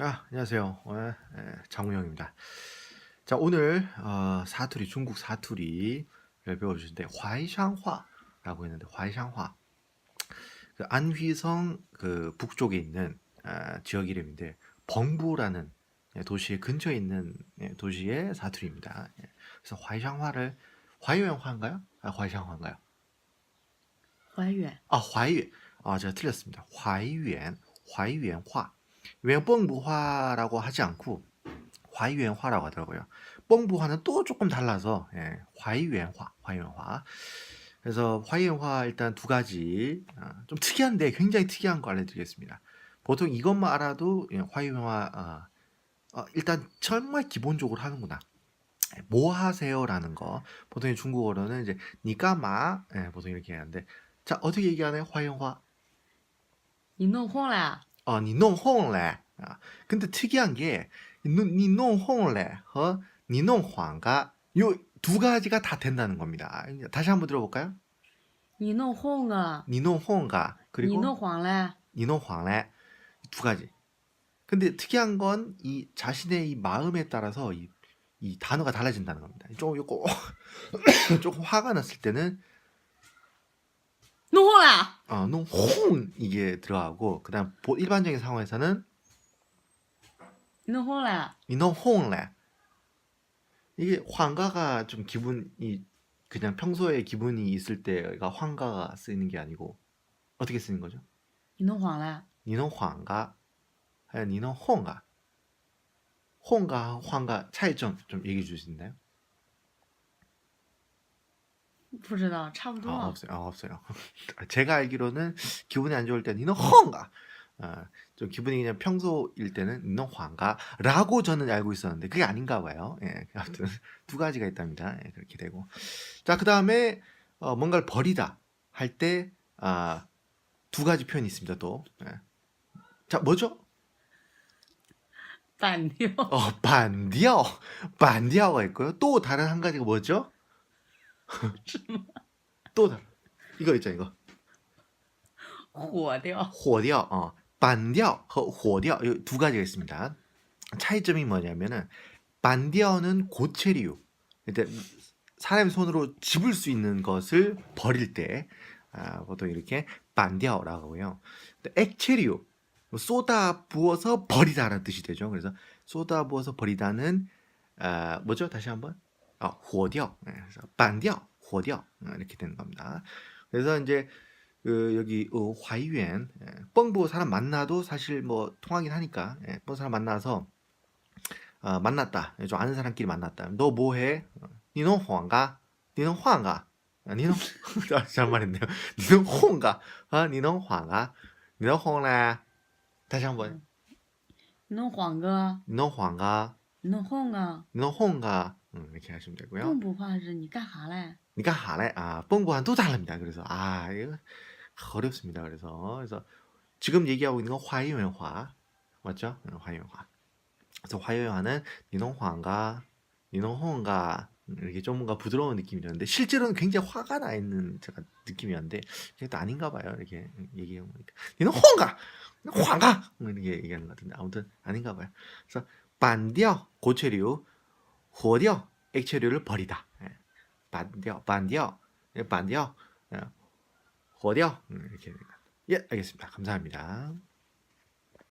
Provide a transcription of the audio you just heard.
아, 안녕하세요. 오늘 예, 장우영입니다. 자, 오늘 어, 사투리 중국 사투리를 배워주신데 화이샹화라고 했는데 화이샹화 그 안휘성 그 북쪽에 있는 아, 지역 이름인데 벙부라는 예, 도시의 근처에 있는 예, 도시의 사투리입니다. 예, 그래서 화이샹화를 화이웬화인가요? 아, 화이샹화인가요? 怀远 아, 화이웬. 아, 제가 틀렸습니다. 화이웬, 화이웬화. 웬뻥부화라고 하지 않고 화이웬화라고 하더라고요. 뻥부화는 또 조금 달라서 예, 화이웬화, 화이웬화. 그래서 화이웬화 일단 두 가지 아, 좀 특이한데 굉장히 특이한 거 알려드리겠습니다. 보통 이것만 알아도 예, 화이웬화 아, 어, 일단 정말 기본적으로 하는구나. 예, 뭐 하세요라는 거 보통 중국어로는 이제 니까마 예, 보통 이렇게 하는데 자 어떻게 얘기하나요 화이웬화 你弄混了 呀？ 어, 니弄红了. 아, 근데 특이한 게, 니弄红了和니弄黄가, 요 두 가지가 다 된다는 겁니다. 다시 한번 들어볼까요? 你弄混了， 니弄红가, 你 그리고 弄黄了， 니弄黄了. 두 가지. 근데 특이한 건 이 자신의 이 마음에 따라서 이, 이 단어가 달라진다는 겁니다. 조금, 요거, 조금 화가 났을 때는 弄混了， 어, 농홍 이게 들어가고 그다음 보- 일반적인 상황에서는 你弄混了， 이너 홍래 이게 환가가 좀 기분이 그냥 평소에 기분이 있을 때가 환가가 쓰이는 게 아니고 어떻게 쓰는 거죠? 你弄黄了， 니너 환가 아니 니너 홍가 홍가 환가 차이점 좀 얘기해 주실 수 있나요? 不知道，差不多。 아, 없어요. 아, 없어요. 제가 알기로는 기분이 안 좋을 때 니너 홍가 아, 좀 기분이 그냥 평소일 때는 니너 환가라고 저는 알고 있었는데 그게 아닌가 봐요. 예, 아무튼 두 가지가 있답니다. 예, 그렇게 되고 자 그 다음에 어, 뭔가를 버리다 할 때 아, 두 가지 표현이 있습니다. 또 예. 자 뭐죠? 板掉， 어, 반디어 반디어가 있고요. 또 다른 한 가지가 뭐죠? 또 다- 이거 있죠 이거 火掉， 火掉, 어, 板掉和 火掉 이두 가지가 있습니다. 차이점이 뭐냐면은 板掉는 고체류. 일단 사람의 손으로 집을 수 있는 것을 버릴 때 아, 보통 이렇게 板掉라고 하고요. 근데 액체류, 뭐 쏟아 부어서 버리다라는 뜻이 되죠. 그래서 쏟아 부어서 버리다는 아, 뭐죠? 다시 한번 아, 火掉. 네, 그래서 板掉, 火掉 어, 이렇게 되는 겁니다. 그래서 이제 그 여기 어, 화이웬 예, 뻥보 사람 만나도 사실 뭐 통하긴 하니까 예, 뻥 사람 만나서 어, 만났다 예, 좀 아는 사람끼리 만났다 너 뭐해 어, 니는 황가 니는 황가 아, 니는 아, 잘 말했네요 니는 홍가 아 니는 황가 니는 홍래 다시 한번 你弄黄哥， 니는 황가 你弄混啊， 니는 홍가 음, 이렇게 하시면 되고요. 뽕부환은 니까 하래. 니까 하래. 아, 뽕부환 또 다릅니다. 그래서 아, 이거 어렵습니다. 그래서 그래서 지금 얘기하고 있는 건 화유연화 맞죠? 어, 화유연화. 그래서 화유연화는 니농화인가 니농홍가 음, 이렇게 좀 뭔가 부드러운 느낌이었는데 실제로는 굉장히 화가 나 있는 제가 느낌이었는데 이게 또 아닌가 봐요. 이렇게 얘기해 보니까 니는 홍가, 화가 이렇게 얘기하는 것 같은데 아무튼 아닌가 봐요. 그래서 반디어 고체류 호디어 액체류를 버리다. 예. 반디어 반디어 예, 반디어 예. 호디어 음, 이렇게 됩니다. 예, 알겠습니다. 감사합니다.